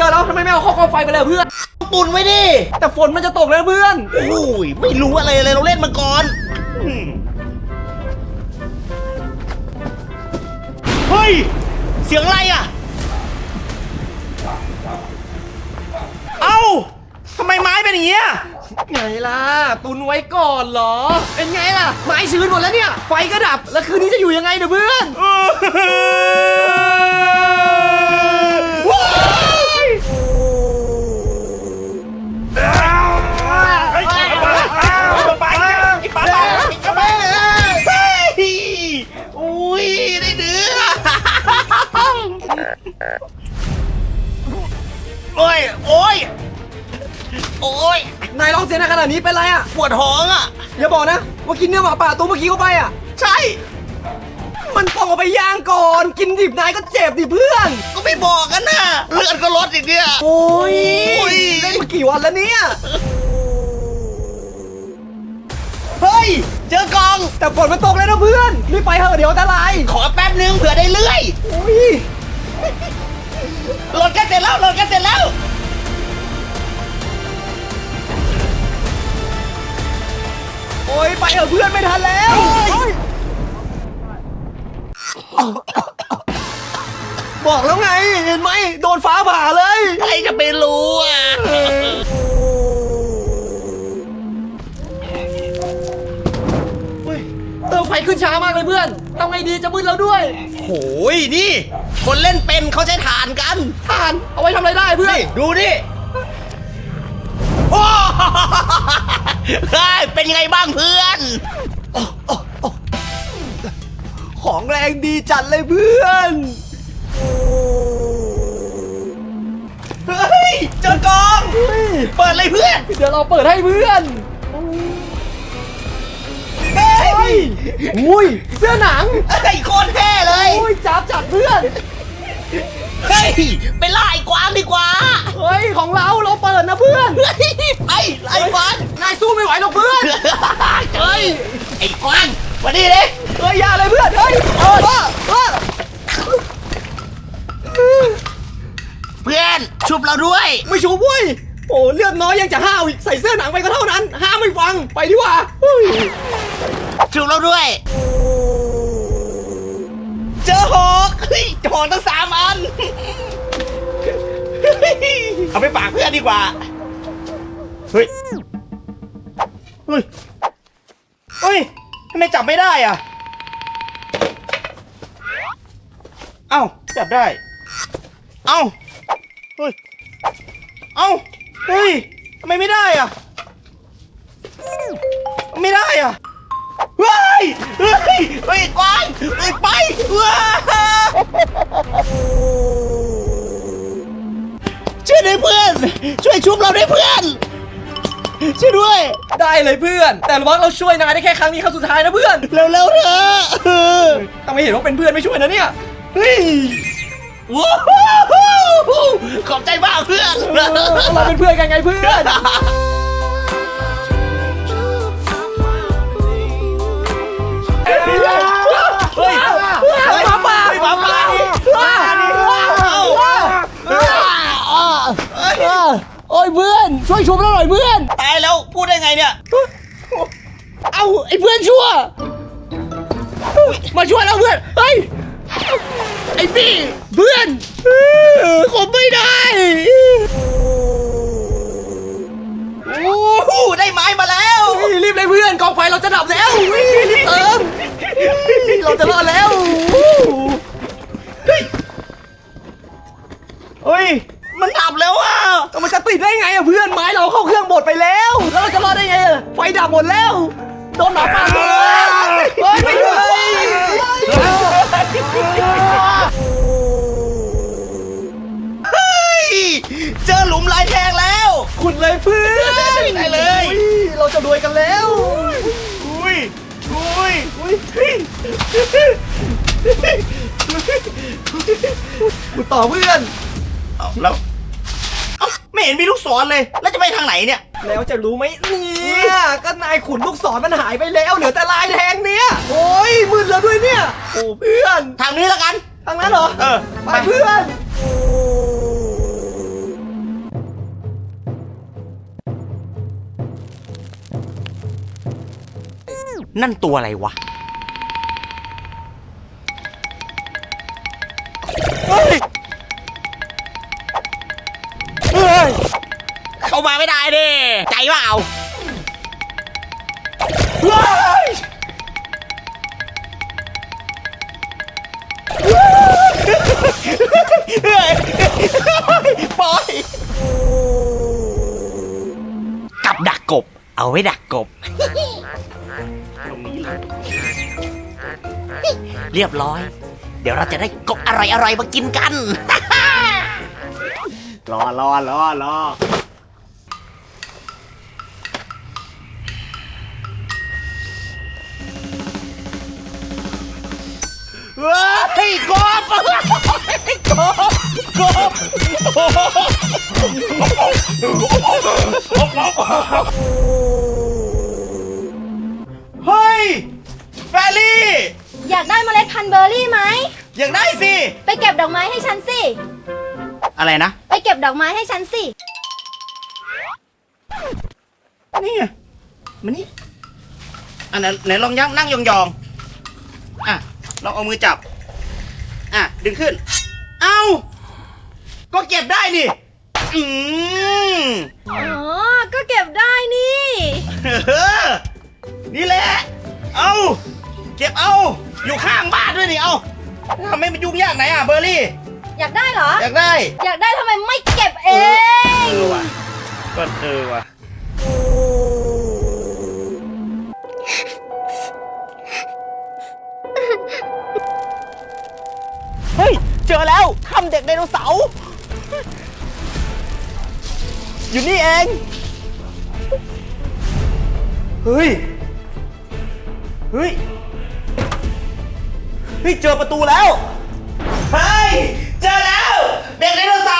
ม้มาเยอะแล้วทำไมไม่เอาข้อกองไฟไปเลยเพื่อน ตุนไว้ดิ แต่ฝนมันจะตกแล้วเพื่อน โอ้ยไม่รู้อะไรเลยเราเล่นมาก่อนอืมเฮ้ย เสียงอะไรอะ เอ้าทำไมไม้เป็นอย่างเงี้ย ไงล่ะ ตุนไว้ก่อนเหรอ เป็นไงล่ะ ไม้ชื้นหมดแล้วเนี่ย ไฟก็ดับ แล้วคืนนี้จะอยู่ยังไงเนี่ยเพื่อนว้ โอ้ย โอ้ย โอ้ย นายร้องเสียงดังขนาดนี้เป็นไรอะ ปวดท้องอะ อย่าบอกนะว่ากินเนื้อหมาป่าตัวเมื่อกี้เข้าไปอะ ใช่ มันต้องเอาไปย่างก่อน กินดิบนายก็เจ็บดิเพื่อน ก็ไม่บอกกันนะเลือดก็ลดอีกเนี่ย โอ้ยโอ้ย เล่นมากี่วันแล้วเนี่ย เฮ้ย เจอกอง แต่ฝนมันตกแล้วนะเพื่อนรีบไปเถอะเดี๋ยวอันตรายขอแป๊บนึงเผื่อได้เลื่อย โอ้ย โหลดกันเสร็จแล้วโหลดกันเสร็จแล้วโอ้ยไปเถอะเพื่อนไม่ทันแล้วบอกแล้วไงเห็นไหมโดนฟ้าผ่าเลยใครจะไปรู้อะเฮ้ยเติมไฟขึ้นช้ามากเลยเพื่อนทำไงดีจะมืดแล้วด้วยโหยนี่ คนเล่นเป็นเขาใช้ฐานกันทาน เอาไว้ทำอะไรได้เพื่อนนี่ดูดิโอ้เฮ้ยเป็นยังไงบ้างเพื่อน ของแรงดีจัดเลยเพื่อนเฮ้ยเจอกอง เปิดเลยเพื่อน เดี๋ยวเราเปิดให้เพื่อน อุ้ยเสื้อหนังไอ้โคตรเท่เลย อุ้ยจับจัดเพื่อน เฮ้ย ไปล่าไอ้กวางดีกว่า เฮ้ยของเราเราเปิดนะเพื่อน เฮ้ย ไปไอ้กวางนายสู้ไม่ไหวหรอกเพื่อน เฮ้ย ไอ้กวางมาดิเลยเฮ้ยอย่าเลยเพื่อน เฮ้ยเออเออเออเพื่อนชุบเราด้วย ไม่ชูเว้ยโอ้เลือดน้อยยังจะห้าวอีก ใส่เสื้อหนังไปก็เท่านั้น ห้ามไม่ฟัง ไปดีกว่าเฮ้ย ชุบเราด้วย เจอหอกเฮ้ยหอกตั้งสามอัน เอาไปฝากเพื่อนดีกว่า เฮ้ย เฮ้ย เฮ้ยทำไมจับไม่ได้อะ เอ้า จับได้ เอ้า เฮ้ย เอ้า เฮ้ยทำไมไม่ได้อะ ไม่ได้อะ เฮ้ยเฮ้ยเฮ้ยกวางเฮ้ยไปว้าช่วยด้วยเพื่อน ช่วยชุบเราด้วยเพื่อน ช่วยด้วย ได้เลยเพื่อน แต่ระวังเราช่วยนายได้แค่ครั้งนี้ครั้งสุดท้ายนะเพื่อนเร็วๆเถอะเออถ้าไมเห็นว่าเป็นเพื่อนไม่ช่วยนะเนี่ยเฮ้ยว้าวขอบใจมากเพื่อน เราเป็นเพื่อนกันไงเพื่อน เฮ้ยเฮ้ยหมาป่าหมาป่าดิมาดิเอ้เฮ้ยโอ้ยเพื่อนช่วยชุบเราหน่อยเพื่อน ตายแล้วพูดได้ไงเนี่ยเอ้าไอ้เพื่อนชั่ว มาช่วยเราเพื่อนเฮ้ยไอ้พี่เพื่อนคมไม่ได้โอ้โหได้ไม้มาแล้วรีบเลยเพื่อนกองไฟเราจะดับแล้วรีบเติม เราจะรอดแล้วเฮ้ย มันดับแล้วอะแต่มันจะติดได้ไงอะเพื่อนไม้เราเข้าเครื่องหมดไปแล้ว แล้วเราจะรอดได้ไงอะไฟดับหมดแล้ว โดนหมาป่า กูต่อเพื่อนเอาแล้วไม่เห็นมีลูกศรเลย แล้วจะไปทางไหนเนี่ย แล้วจะรู้ไหมเนี่ยก็นายขุนลูกศรมันหายไปแล้วเหลือแต่ลายแทงเนี่ยโอ้ยมืดแล้วด้วยเนี่ยโอ้เพื่อนทางนี้แล้วกัน ทางนั้นเหรอเออไปเพื่อนนั่นตัวอะไรวะ มาไม่ได้ดิใจว่าเอาปล่อยกับดักกบ เอาไว้ดักกบ เรียบร้อย เดี๋ยวเราจะได้กบอร่อยๆมากินกัน รอรอรอรอ เฮ้ย แฟรี่ อยากได้เมล็ดพันธุ์เบอร์รี่ไหม อยากได้สิ ไปเก็บดอกไม้ให้ฉันสิ อะไรนะ ไปเก็บดอกไม้ให้ฉันสิ นี่ไงมานี่อันไหนไหนลองยักนั่งยองๆ อะ ลองเอามือจับ อะ ดึงขึ้น เอ้า ก็เก็บได้นี่ อืมอ๋อ ก็เก็บได้นี่ เออนี่แหละ เอาเก็บเอา อยู่ข้างบ้านด้วยนี่เอาทำไมมันยุ่งยากไหนอะเบอร์รี่ อยากได้เหรอ อยากได้อยากได้ทำไมไม่เก็บเองเออว่ะก็เออว่ะเฮ้ย เจอแล้วทำเด็กไดโนเสาร์ อยู่นี่เอง เฮ้ย เฮ้ย เฮ้ย เจอประตูแล้ว เฮ้ย เจอแล้ว เด็กไดโนเสาร์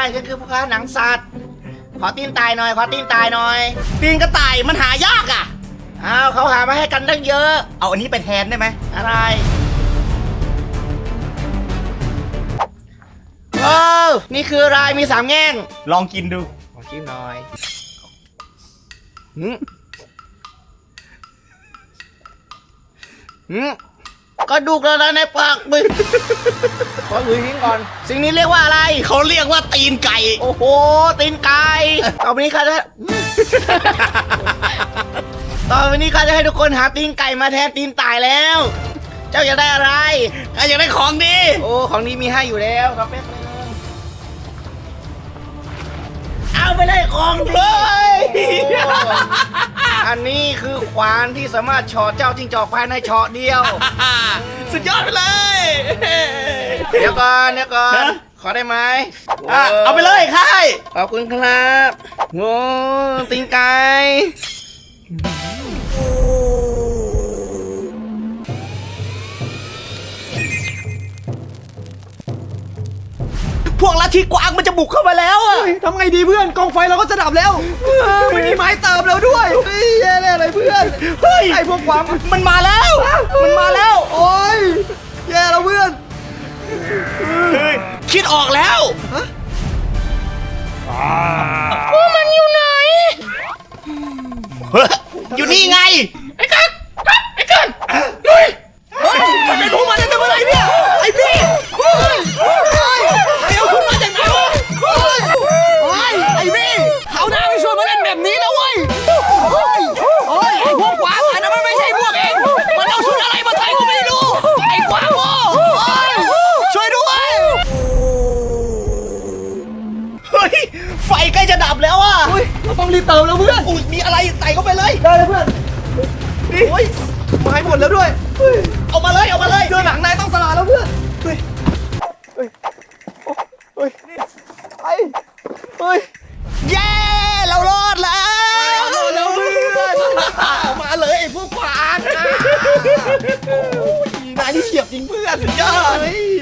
ใช่ฉันคือผู้ค้าหนังสัตว์ ขอตีนตายหน่อยขอตีนตายหน่อยปีนกระต่ายมันหายากอะ อ้าวเขาหามาให้กันตั้งเยอะ เอาอันนี้ไปแทนได้ไหม อะไรเออนี่คืออะไรมีสามแง่งลองกินดู ขอชิมหน่อยหืมหืม ก็ดูกแล้วนะในปากมึงขอหลุยทิ้งก่อน สิ่งนี้เรียกว่าอะไร เขาเรียกว่าตีนไก่ โอ้โห ตีนไก่ต่อไปนี้ข้าจะต่อไปนี้ข้าจะให้ทุกคนหาตีนไก่มาแทนตีนตายแล้ว เจ้าอยากได้อะไรใครอยากได้ของดี โอ้ ของนี้มีให้อยู่แล้วครับแป๊บนึงเอาไปเลยของดีเฮ้ยโอ้อันนี้คือขวานที่สามารถเฉาะเจ้าจิ้งจอกภายในเฉาะเดียว สุดยอดไปเลย เดี๋ยวก่อนเดี๋ยวก่อนฮะ ขอได้ไหมอะเอาไปเลยค่ายขอบคุณครับโอ้ตีนไก่ ลัทธิกวางมันจะบุกเข้ามาแล้วอะเฮ้ยทำไงดีเพื่อนกองไฟเราก็จะดับแล้วเออไม่มีไม้เติมแล้วด้วยเฮ้ยแย่เลยอะไรเพื่อนเฮ้ยไอ้พวกความมันมาแล้ว มันมาแล้ว โอ้ยแย่แล้วเพื่อนคิดออกแล้วมันอยู่ไหน อยู่นี่ไง ไอ้กัน ต้องรีบเติมแล้วเพื่อนอุ้ยมีอะไรใส่เข้าไปเลยได้เลยเพื่อนนี่โอ้ยไม้หมดแล้วด้วยเฮ้ยเอามาเลยเอามาเลยเจอหนังนายต้องสลาแล้วเพื่อนเฮ้ยเฮ้ยเฮ้ยไอ้เฮ้ยเย้เรารอดแล้วเอาแล้วเพื่อนเอามาเลยไอ้พวกขวางโอ้ยนายที่เฉียบจริงเพื่อนสุดยอด